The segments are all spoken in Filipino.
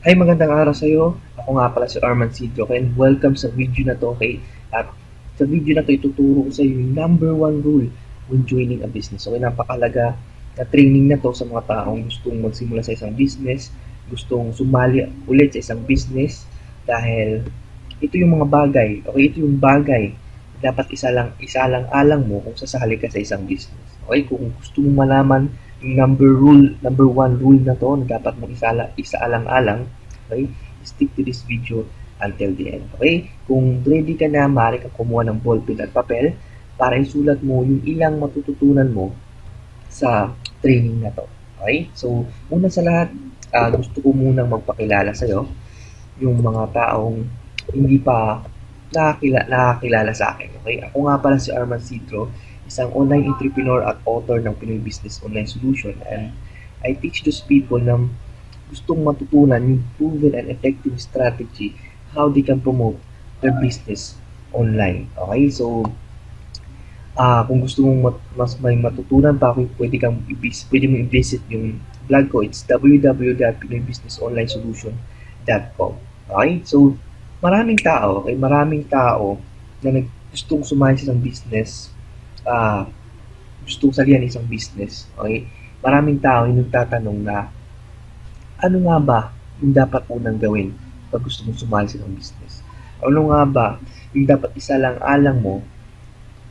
Hi, magandang araw sa iyo. Ako nga pala si Arman Sidro and welcome sa video na to, okay? At sa video na to, ituturo ko sa iyo yung number one rule when joining a business. Okay, napakalaga na training na to sa mga taong gustong magsimula sa isang business, gustong sumali ulit sa isang business dahil ito yung mga bagay, okay? Ito yung bagay dapat isa lang, isa lang alang mo kung sasali ka sa isang business. Okay, kung gusto mong malaman number rule, number one rule na to na dapat mo isala, isaalang-alang, okay? Stick to this video until the end, okay? Kung ready ka na, maaari ka kumuha ng ballpen at papel para isulat mo yung ilang matututunan mo sa training na to. Okay? So, una sa lahat, ah, gusto ko munang magpakilala sa'yo yung mga taong hindi pa nakakila, nakakilala sa akin. Okay? Ako nga pala si Arman Sidro, isang online entrepreneur at author ng Pinoy Business Online Solution and I teach those people na gustong matutunan yung proven and effective strategy how they can promote their business online. Okay? So, ah kung gusto mong mat- mas may matutunan pa, kung pwede kang i-vis- pwede mo i-visit yung blog ko. It's www.pinoybusinessonlinesolution.com. Okay? So, maraming tao, okay? Maraming tao na nag gustong sumali sa business, ah gustong salihan isang business, okay? Maraming tao yung nagtatanong na ano nga ba yung dapat unang gawin pag gusto mong sumali sa isang business? Ano nga ba yung dapat isa lang alang mo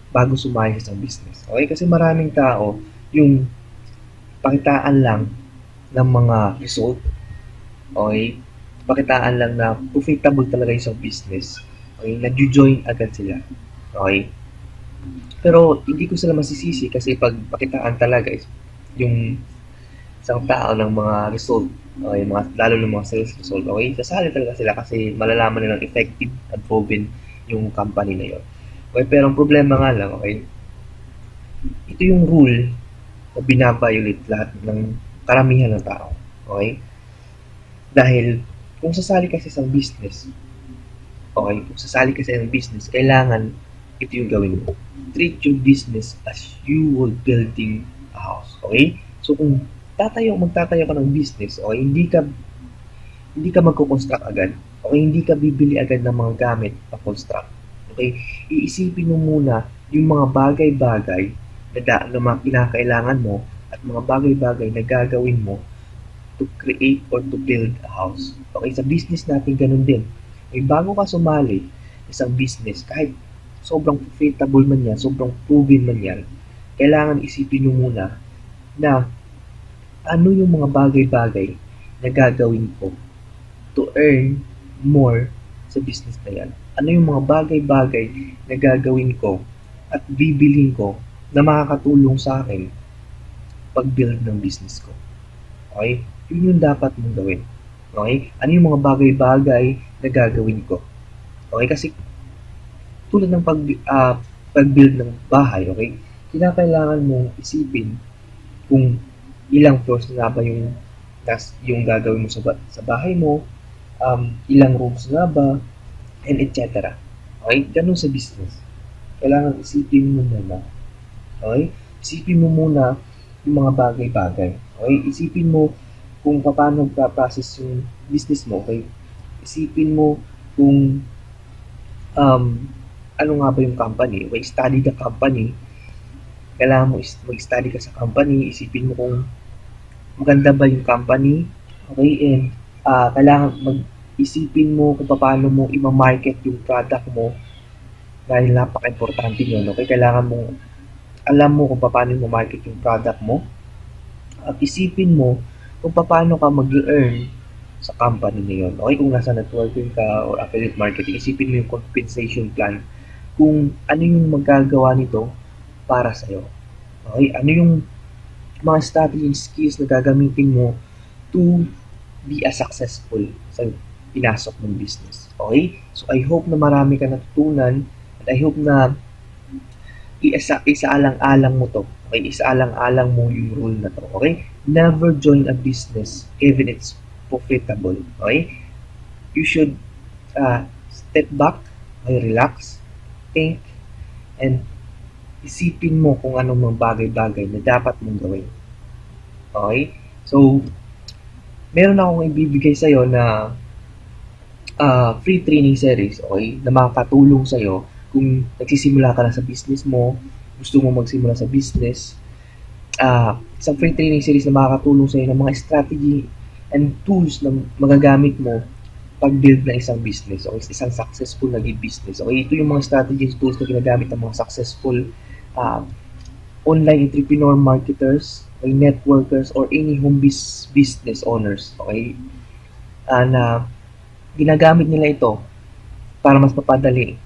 bago sumali sa isang business? Okay? Kasi maraming tao yung pakitaan lang ng mga result, okay? Pakitaan lang na profitable talaga yung isang business, okay? Nag-join agad sila, okay? Pero hindi ko sila masisisi kasi pag pakitaan talaga is yung isang tao ng mga result, okay, mga, lalo ng mga sales result, okay, sasali talaga sila kasi malalaman nilang effective at proven yung company na yun. Okay, pero ang problema nga lang, okay, ito yung rule na binabiolate lahat ng karamihan ng tao. Okay? Dahil kung sasali ka sa business, okay, kung sasali ka sa business, kailangan ito yung gawin mo. Treat your business as you would building a house. Okay? So kung tatayo, magtatayo ka ng business, okay, hindi ka hindi ka magko-construct agad. Okay, hindi ka bibili agad ng mga gamit pa construct. Okay? Iisipin mo muna yung mga bagay-bagay na, da, na mga kinakailangan mo at mga bagay-bagay na gagawin mo to create or to build a house. Okay, sa business natin ganun din. May bago ka sumali sa isang business, kahit sobrang profitable man yan, sobrang proven man yan, kailangan isipin nyo muna na ano yung mga bagay-bagay na gagawin ko to earn more sa business na yan. Ano yung mga bagay-bagay na gagawin ko at bibilin ko na makakatulong sa akin pag-build ng business ko. Okay? Yun yung dapat mong gawin. Okay? Ano yung mga bagay-bagay na gagawin ko? Okay? Kasi tulad ng pag, ah, pag-build ng bahay, okay? Kinakailangan mong isipin kung ilang floors na ba yung tas yung gagawin mo sa, sa bahay mo, um, ilang rooms na ba, and etc. Okay? Ganun sa business. Kailangan isipin mo muna. Okay? Isipin mo muna yung mga bagay-bagay. Okay? Isipin mo kung paano process yung business mo. Okay? Isipin mo kung um, ano nga ba yung company. Okay? Study the company. Kailangan mo mag-study ka sa company. Isipin mo kung maganda ba yung company. Okay? And ah kailangan mag-isipin mo kung paano mo i-market yung product mo dahil napaka-importante yun. Okay? Kailangan mo alam mo kung paano mo market yung product mo at isipin mo kung paano ka mag-earn sa company na yun. Okay, kung nasa networking ka or affiliate marketing, isipin mo yung compensation plan kung ano yung magagawa nito para sa'yo. Okay, ano yung mga strategy skills na gagamitin mo to be a successful sa pinasok mong business. Okay? So, I hope na marami ka natutunan at I hope na isa isaalang-alang mo to. Okay, isaalang-alang mo yung rule na to. Okay? Never join a business even it's profitable. Okay? You should uh, step back, okay, relax, think, and isipin mo kung anong mga bagay-bagay na dapat mong gawin. Okay? So, meron akong ibibigay sa'yo na ah, free training series, okay? Na makakatulong sa'yo kung nagsisimula ka na sa business mo, gusto mo magsimula sa business. Ah, isang free training series na makakatulong sa'yo ng mga strategy and tools na magagamit mo pag-build ng isang business o isang successful na business. Okay, ito yung mga strategies tools na ginagamit ng mga successful ah, online entrepreneur marketers, okay, networkers, or any home bis- business owners. Okay, Ah, na ginagamit nila ito para mas mapadali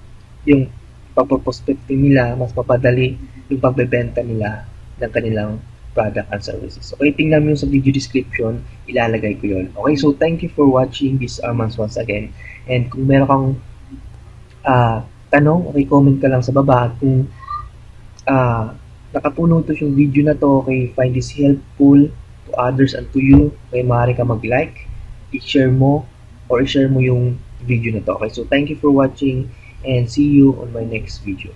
yung pagpo-prospecting nila, mas mapadali yung pagbebenta nila ng kanilang product and services. Okay, tingnan mo yung sa video description, ilalagay ko yon. Okay, so thank you for watching this Armans once again. And kung meron kang ah, tanong, okay, comment ka lang sa baba. Kung ah, nakatulong to yung video na to, okay, find this helpful to others and to you, okay, maaari ka mag-like, i-share mo, or i-share mo yung video na to. Okay, so thank you for watching and see you on my next video.